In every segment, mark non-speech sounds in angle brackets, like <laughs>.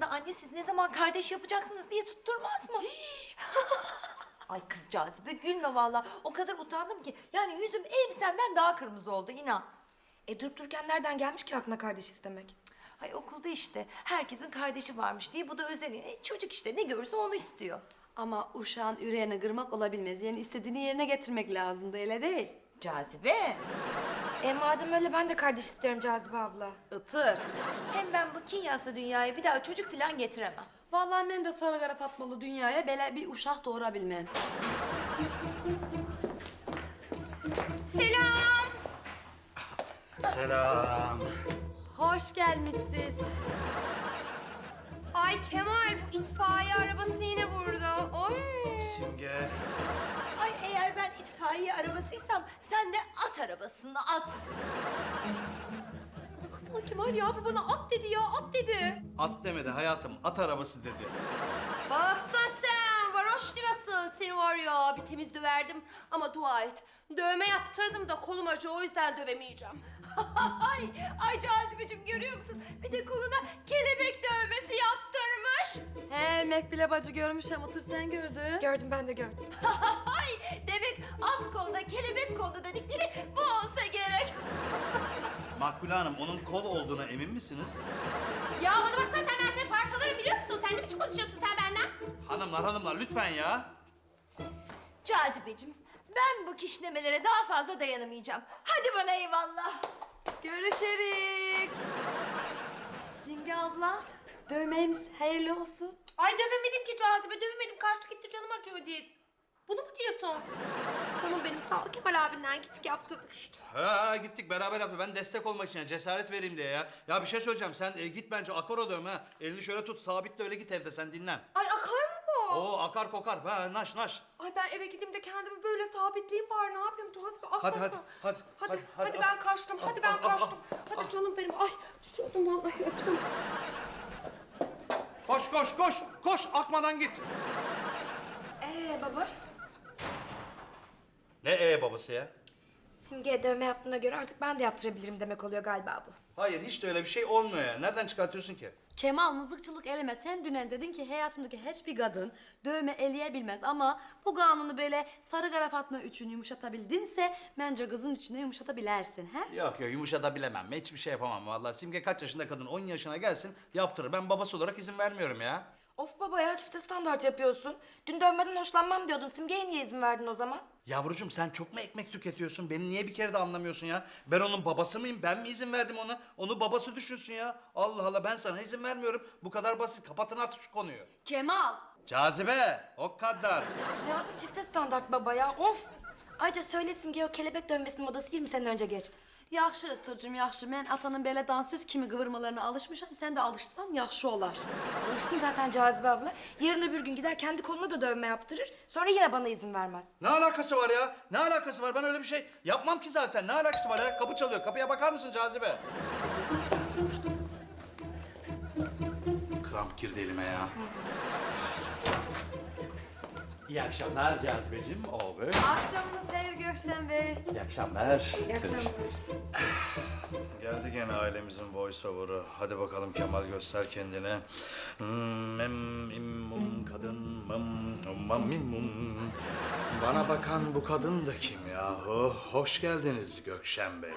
da anne siz ne zaman kardeş yapacaksınız diye tutturmaz mı? <gasps> Ay kızcağız be gülme valla. O kadar utandım ki. Yani yüzüm elbisemden daha kırmızı oldu inan. E durup dururken nereden gelmiş ki aklına kardeş istemek? Ay okulda işte herkesin kardeşi varmış diye bu da özeniyor. E, çocuk işte ne görürse onu istiyor. Ama uşağın yüreğine kırmak olabilmez. Yani istediğini yerine getirmek lazımdı, öyle değil. Cazibe. E madem öyle ben de kardeş istiyorum Cazibe abla. Itır. Hem ben bu kinyaslı dünyaya bir daha çocuk falan getiremem. Vallahi ben de sarı fatmalı dünyaya böyle bir uşak doğurabilmem. Selam. Selam. Hoş gelmişsiniz. Ay Kemal bu itfaiye arabası yine burada. Oy. Simge. İtfaiye arabasıysam sen de at arabasını at. Baksana Kemal ya bu bana at dedi ya at dedi. At demedi hayatım. At arabası dedi. Baksana sen varoş divası seni var ya bir temiz döverdim ama dua et. Dövme yaptırdım da kolum acıyor o yüzden dövemeyeceğim. <laughs> ay, ay Cazibeciğim görüyor musun? Bir de koluna kelebek dövmesi yaptırmış. He Mekbile bacı görmüş hem Itır sen gördün. Gördüm ben de gördüm. <laughs> at kolda kelebek kolda dedikleri bu olsa gerek. <laughs> Makbule Hanım onun kol olduğuna emin misiniz? Ya bana baksana sen ben seni parçalarım biliyor musun? Sen ne biçim konuşuyorsun sen benden? Hanımlar hanımlar lütfen ya. Cazibeciğim ben bu kişnemelere daha fazla dayanamayacağım. Hadi bana eyvallah. Görüşerik. Simge abla, dövmeniz hayırlı olsun. Ay dövemedim ki Cazibe dövemedim kaçtı gitti canım acıyor diye. Bunu mu diyorsun? Canım benim sağ ol Kemal abinden gittik yaptırdık işte. Ha gittik beraber yaptık. Ben destek olmak için cesaret vereyim diye ya. Ya bir şey söyleyeceğim. Sen e, git bence akora dövme ha. Elini şöyle tut sabitle öyle git evde sen dinlen. Ay akar mı bu? Oo akar kokar. Ha naş naş. Ay ben eve gideyim de kendimi böyle sabitleyeyim bari ne yapayım Cazibe akmasın. Hadi, hadi, hadi, Hadi, hadi, hadi, hadi, ben kaçtım hadi ben kaçtım. Hadi canım benim ay düşüyordum vallahi öptüm. Koş koş koş. Koş akmadan git. Ee baba? Ne e babası ya? Simge'ye dövme yaptığına göre artık ben de yaptırabilirim demek oluyor galiba bu. Hayır hiç de öyle bir şey olmuyor ya. Nereden çıkartıyorsun ki? Kemal mızıkçılık eleme. Sen dünen dedin ki hayatımdaki hiçbir kadın dövme eleyebilmez ama bu kanunu böyle sarı kara Fatma üçün yumuşatabildinse bence kızın içinde yumuşatabilirsin he? Yok yok yumuşatabilemem. Hiçbir şey yapamam vallahi. Simge kaç yaşında kadın 10 yaşına gelsin yaptırır. Ben babası olarak izin vermiyorum ya. Of baba ya çifte standart yapıyorsun. Dün dövmeden hoşlanmam diyordun. Simge'ye niye izin verdin o zaman? Yavrucuğum sen çok mu ekmek tüketiyorsun? Beni niye bir kere de anlamıyorsun ya? Ben onun babası mıyım? Ben mi izin verdim ona? Onu babası düşünsün ya. Allah Allah ben sana izin vermiyorum. Bu kadar basit. Kapatın artık şu konuyu. Kemal! Cazibe o kadar. Hayatın çifte standart baba ya. Of! Ayrıca söyle Simge'ye o kelebek dövmesinin modası 20 sene önce geçti. Yaxşı Itırcım, yaxşı. Ben atanın böyle dansöz kimi kıvırmalarına alışmışam. Sen de alışsan yaxşı olar. Alıştım zaten Cazibe abla. Yarın öbür gün gider kendi koluna da dövme yaptırır. Sonra yine bana izin vermez. Ne alakası var ya? Ne alakası var? Ben öyle bir şey yapmam ki zaten. Ne alakası var ya? Kapı çalıyor. Kapıya bakar mısın Cazibe? Kramp girdi elime ya. İyi akşamlar Cazibeciğim. Over. Akşamınız hayır Gökşen Bey. İyi akşamlar. İyi akşamlar. <laughs> Geldi gene ailemizin voice over'ı. Hadi bakalım Kemal göster kendini. Hmm, Mem, im, mum, kadın, mım, mam, mim, mum. Bana bakan bu kadın da kim yahu? Hoş geldiniz Gökşen Bey.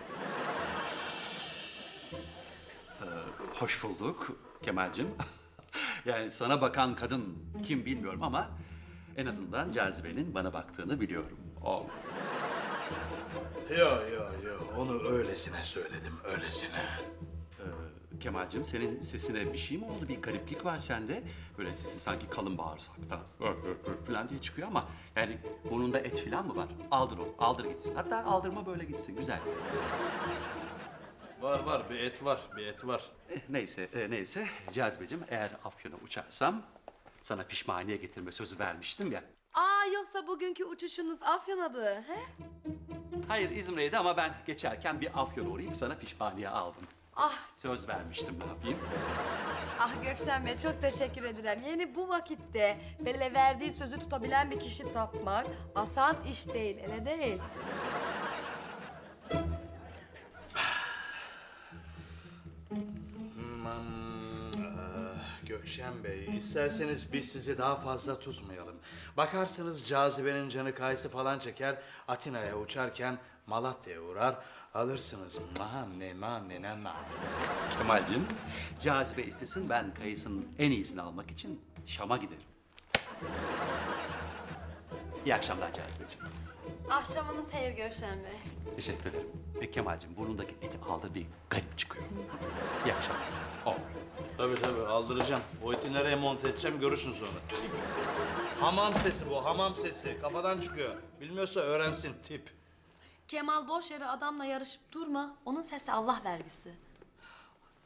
Hoş bulduk Kemal'cim. <laughs> yani sana bakan kadın kim bilmiyorum ama en azından Cazibe'nin bana baktığını biliyorum. Over. Yo yo yo onu öylesine söyledim öylesine. Ee, Kemal'cim senin sesine bir şey mi oldu? Bir gariplik var sende. Böyle sesin sanki kalın bağırsaktan ö, ö, ö falan diye çıkıyor ama yani burnunda et falan mı var? Aldır onu, aldır gitsin. Hatta aldırma böyle gitsin, güzel. Var var bir et var bir et var. Eh, neyse, eh, neyse. Cazibeciğim eğer Afyon'a uçarsam sana pişmaniye getirme sözü vermiştim ya. Aa yoksa bugünkü uçuşunuz Afyon'adı he? Hayır İzmir'deydi ama ben geçerken bir Afyon'a uğrayıp sana pişmaniye aldım. Ah Söz vermiştim ne yapayım. Ah Gökşen Bey çok teşekkür ederim. Yani bu vakitte böyle verdiği sözü tutabilen bir kişi tapmak asan iş değil, öyle değil. Gökşen Bey, isterseniz biz sizi daha fazla tutmayalım. Bakarsınız cazibenin canı kayısı falan çeker, Atina'ya uçarken Malatya'ya uğrar, alırsınız. Manne, manne, ne, ne. Kemal'cim, cazibe istesin ben kayısının en iyisini almak için Şam'a giderim. İyi akşamlar Cazibeciğim. Akşamınız hayır Gökşen Bey. Teşekkür ederim. E, Kemal'cim burnundaki eti aldır bir garip çıkıyor. İyi akşamlar. Aldıracağım. O eti nereye monte edeceğim görürsün sonra. Hamam sesi bu, hamam sesi. Kafadan çıkıyor. Bilmiyorsa öğrensin, tip. Kemal boş yere adamla yarışıp durma. Onun sesi Allah vergisi.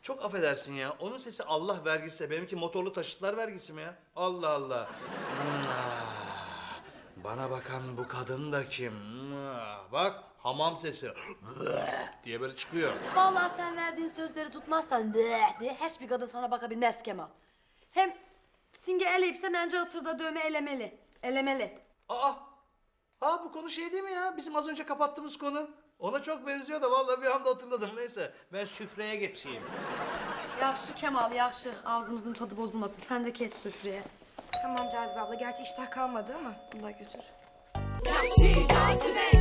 Çok affedersin ya. Onun sesi Allah vergisi. Benimki motorlu taşıtlar vergisi mi ya? Allah Allah. Bana bakan bu kadın da kim? Bak hamam sesi. diye böyle çıkıyor. Vallahi sen verdiğin sözleri tutmazsan diye hiçbir kadın sana bakabilmez Kemal. Hem Singe eleyipse bence hatırda dövme elemeli. Elemeli. Aa! Aa bu konu şey değil mi ya? Bizim az önce kapattığımız konu. Ona çok benziyor da vallahi bir anda hatırladım. Neyse ben süfreye geçeyim. Yaxşı Kemal, yaxşı. Ağzımızın tadı bozulmasın. Sen de geç süfreye. Tamam Cazibe abla. Gerçi iştah kalmadı ama. Bunu da götür. Yahşi cazibe,